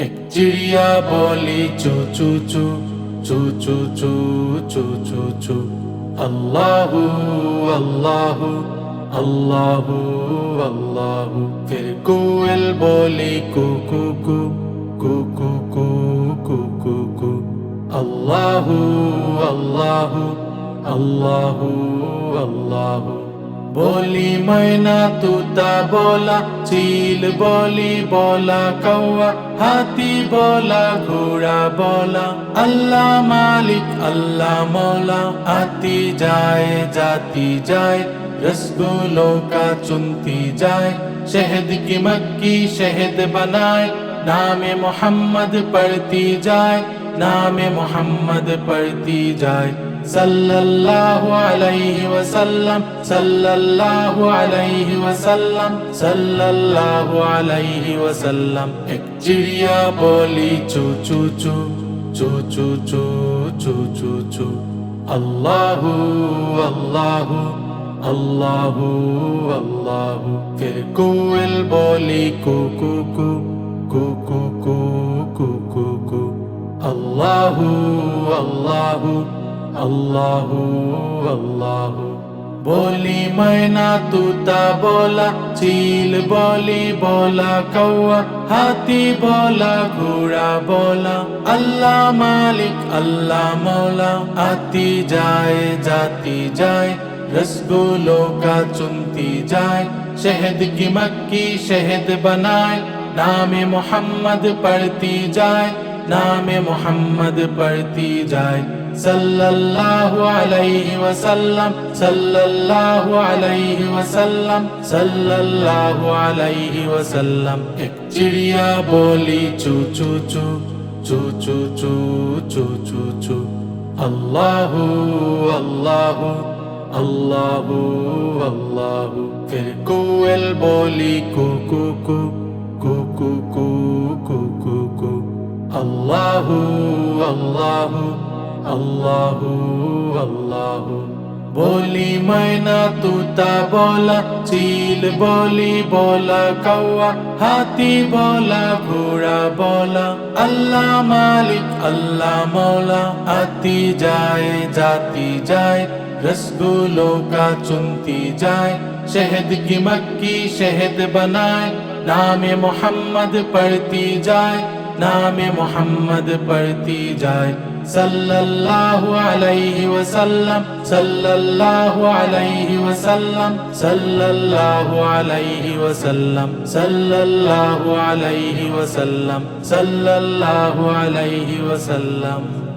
এক চিড়িয়া বলি চু চু চু চু চু চু চু চু চু আল্লাহু আল্লাহু আল্লাহু আল্লাহু ফির কোয়েল বলি কু কু কু কু কু কু কু কু কু আল্লাহু আল্লাহু আল্লাহু আল্লাহু বলি ময়না, তুতা বলা, চিল বলি বলা, কৌয়া, হাতি বলা, ঘোড়া বলা, আল্লাহ মালিক, আল্লাহ মৌলা আতি যায়, জাতি যায় রসগুলো কা চুনতি যায়, শহদ কি মক্কি, শহদ বনায়, নামে মোহাম্মদ পড়তি যায়, নামে মোহাম্মদ পড়তি যায়। صلى الله عليه وسلم صلى الله عليه وسلم صلى الله عليه وسلم. ایک بولي بولی چو چو چو چو چو چو چو چو چو. الله الله الله اللہ پھر کوئل بولی کو کو کو کو کو کو کو کو আল্লাহু আল্লাহু। বলি মাইনা তুতা বলা, চিল বলি বলা কৌয়া হাতি বলা, ঘোড়া বলা। আল্লাহ মালিক, আল্লাহ মৌলা আতি যায়, জাতি যায়, রসগুলো কা চুনতি যায়। শহদ কি মক্কি, শহদ বনায়, নামে মোহাম্মদ পড়তি যায়। নামে মোহাম্মদ পড়তি যায়। সাল্লাল্লাহু আলাইহি ওয়াসাল্লাম, সাল্লাল্লাহু আলাইহি ওয়াসাল্লাম, সাল্লাল্লাহু আলাইহি ওয়াসাল্লাম। এক চিড়িয়া বলি, চু চু চু চু চু চু চু চু চু। আল্লাহু আল্লাহু আল্লাহু আল্লাহু। ফির কোয়েল বলি, কু কু কু কু কু কু الله الله الله الله বলি মাইনা তুতা বলা, চিল বলি বলা কৌয়া হাতি বলা, ঘোড়া বলা। আল্লাহ মালিক, আল্লাহ মৌলা আতি যায়, জাতি যায় রসগুলো কা চুনতি যায়। শহদ কি মক্কি, শহদ বনায়, নামে মোহাম্মদ পড়তি যায়। नाम मोहम्मद पढ़ती जाए सल्लल्लाहु अलैहि वसल्लम सल्लल्लाहु अलैहि वसल्लम सल्लल्लाहु अलैहि वसल्लम सल्लल्लाहु अलैहि वसल्लम सल्लल्लाहु अलैहि वसल्लम